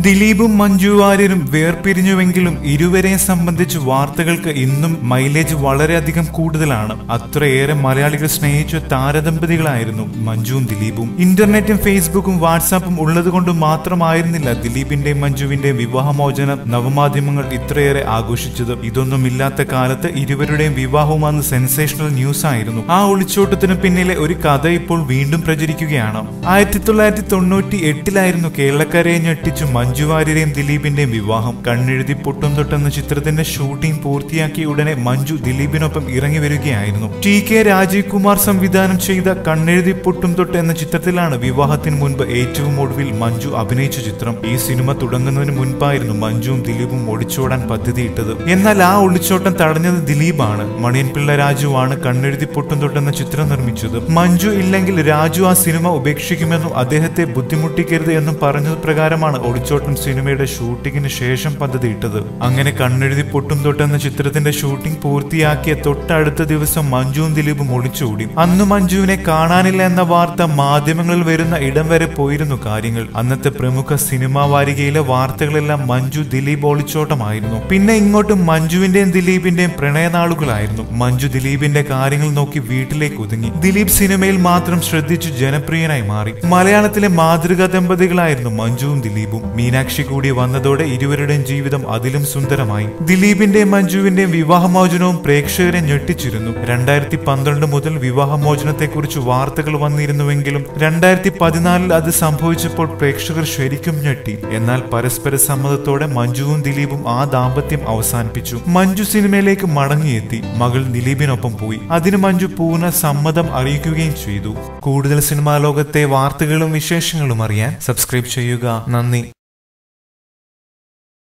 ദിലീപും മഞ്ജു വാര്യരും വേർപിരിഞ്ഞുവെങ്കിലും ഇരുവരെയും സംബന്ധിച്ച് വാർത്തകൾക്ക് ഇന്നും മൈലേജ് വളരെയധികം കൂടുതലാണ്. അത്രയേറെ മലയാളികൾ സ്നേഹിച്ച താരദമ്പതികളായിരുന്നു മഞ്ജുവും ദിലീപും. ഇന്റർനെറ്റും ഫേസ്ബുക്കും വാട്സാപ്പും ഉള്ളതുകൊണ്ട് മാത്രമായിരുന്നില്ല ദിലീപിന്റെയും മഞ്ജുവിന്റെയും വിവാഹമോചനം നവമാധ്യമങ്ങൾ ഇത്രയേറെ ആഘോഷിച്ചത്. ഇതൊന്നുമില്ലാത്ത കാലത്ത് ഇരുവരുടെയും വിവാഹവും അന്ന് സെൻസേഷണൽ ന്യൂസ് ആയിരുന്നു ആ ഒളിച്ചോട്ടത്തിന് പിന്നിലെ ഒരു കഥ ഇപ്പോൾ വീണ്ടും പ്രചരിക്കുകയാണ്. ആയിരത്തി തൊള്ളായിരത്തി തൊണ്ണൂറ്റി എട്ടിലായിരുന്നു കേരളക്കരയെ ഞെട്ടിച്ചു മഞ്ജു വാര്യരെയും ദിലീപിന്റെയും വിവാഹം കണ്ണെഴുതി പൊട്ടും തൊട്ടെന്ന ചിത്രത്തിന്റെ ഷൂട്ടിംഗ് പൂർത്തിയാക്കിയ ഉടനെ മഞ്ജു ദിലീപിനൊപ്പം ഇറങ്ങി വരികയായിരുന്നു. ടി കെ രാജീവ് കുമാർ സംവിധാനം ചെയ്ത കണ്ണെഴുതി പൊട്ടും തൊട്ട് എന്ന ചിത്രത്തിലാണ് വിവാഹത്തിന് മുൻപ് ഏറ്റവും ഒടുവിൽ മഞ്ജു അഭിനയിച്ച ചിത്രം. ഈ സിനിമ തുടങ്ങുന്നതിന് മുൻപായിരുന്നു മഞ്ജുവും ദിലീപും ഒളിച്ചോടാൻ പദ്ധതിയിട്ടത്. എന്നാൽ ആ ഒളിച്ചോട്ടം തടഞ്ഞത് ദിലീപാണ്. മണിയൻപിള്ള രാജുവാണ് കണ്ണെഴുതി പൊട്ടും തൊട്ടെന്ന ചിത്രം നിർമ്മിച്ചത്. മഞ്ജു ഇല്ലെങ്കിൽ രാജു ആ സിനിമ ഉപേക്ഷിക്കുമെന്നും അദ്ദേഹത്തെ ബുദ്ധിമുട്ടിക്കരുത് എന്നും പറഞ്ഞത് പ്രകാരമാണ് ഒളിച്ചോട്ടം സിനിമയുടെ ഷൂട്ടിങ്ങിന് ശേഷം പദ്ധതിയിട്ടത് അങ്ങനെ കണ്ണെഴുതി പൊട്ടും തൊട്ടെന്ന ചിത്രത്തിന്റെ ഷൂട്ടിംഗ് പൂർത്തിയാക്കിയ തൊട്ടടുത്ത ദിവസം മഞ്ജുവും ദിലീപും ഒളിച്ചോടി. അന്ന് മഞ്ജുവിനെ കാണാനില്ല എന്ന വാർത്ത മാധ്യമങ്ങളിൽ വരുന്ന ഇടം വരെ പോയിരുന്നു കാര്യങ്ങൾ. അന്നത്തെ പ്രമുഖ സിനിമാ വാരികയിലെ വാർത്തകളെല്ലാം മഞ്ജു ദിലീപ് ഒളിച്ചോട്ടമായിരുന്നു. പിന്നെ ഇങ്ങോട്ട് മഞ്ജുവിന്റെയും ദിലീപിന്റെയും പ്രണയനാളുകളായിരുന്നു. മഞ്ജു ദിലീപിന്റെ കാര്യങ്ങൾ നോക്കി വീട്ടിലേക്ക് ഒതുങ്ങി. ദിലീപ് സിനിമയിൽ മാത്രം ശ്രദ്ധിച്ചു ജനപ്രിയനായി മാറി. മലയാളത്തിലെ മാതൃകാ ദമ്പതികളായിരുന്നു മഞ്ജുവും ദിലീപും. മീനാക്ഷി കൂടി വന്നതോടെ ഇരുവരുടെയും ജീവിതം അതിലും സുന്ദരമായി. ദിലീപിന്റെയും മഞ്ജുവിന്റെയും വിവാഹമോചനവും പ്രേക്ഷകരെ ഞെട്ടിച്ചിരുന്നു. രണ്ടായിരത്തി പന്ത്രണ്ട് മുതൽ വിവാഹമോചനത്തെക്കുറിച്ച് വാർത്തകൾ വന്നിരുന്നുവെങ്കിലും രണ്ടായിരത്തി പതിനാലിൽ അത് സംഭവിച്ചപ്പോൾ പ്രേക്ഷകർ ശരിക്കും ഞെട്ടി. എന്നാൽ പരസ്പര സമ്മതത്തോടെ മഞ്ജുവും ദിലീപും ആ ദാമ്പത്യം അവസാനിപ്പിച്ചു. മഞ്ജു സിനിമയിലേക്ക് മടങ്ങിയെത്തി. മകൾ ദിലീപിനൊപ്പം പോയി. അതിന് മഞ്ജു പൂർണ സമ്മതം അറിയിക്കുകയും ചെയ്തു. കൂടുതൽ സിനിമാ ലോകത്തെ വാർത്തകളും വിശേഷങ്ങളും അറിയാൻ സബ്സ്ക്രൈബ് ചെയ്യുക. നന്ദി.